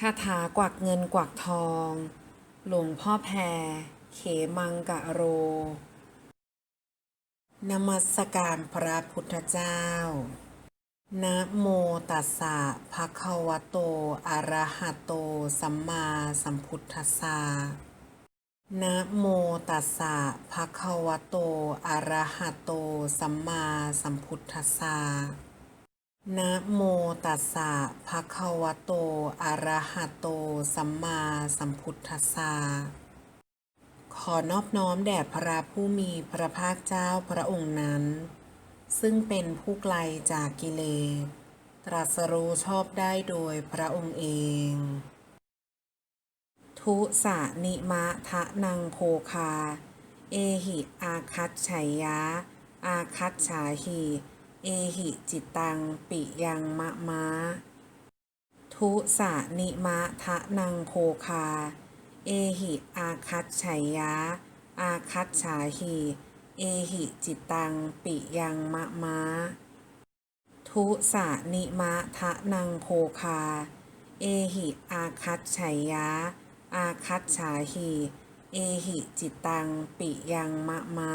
คาถากวักเงินกวักทอง หลวงพ่อแพร เขมังกะโร นมัสการพระพุทธเจ้า นะโมตัสสะภะคะวะโต อะระหะโต สัมมาสัมพุทธัสสะนะโมตัสสะภะคะวะโต อะระหะโต สัมมาสัมพุทธัสสะ นะโมตัสสะภะคะวะโต อะระหะโต สัมมาสัมพุทธัสสะ ขอนอบน้อมแด่พระผู้มีพระภาคเจ้าพระองค์นั้น ซึ่งเป็นผู้ไกลจากกิเลส ตรัสรู้ชอบได้โดยพระองค์เอง ทุสานิมะทะนังโภคา เอหิอาคัตฉัยยะ อาคัตฉาหิ เอหิจิตตัง ปิยังมะมะ ทุสานิมะทะนังโภคา เอหิอาคัตฉัยยะ อาคัตฉาหิเอหิจิตตัง ปิยังมะมะ ทุสานิมะทะนังโภคา เอหิอาคัตฉัยยะ อาคัตฉาหิเอหิจิตตัง ปิยังมะมะ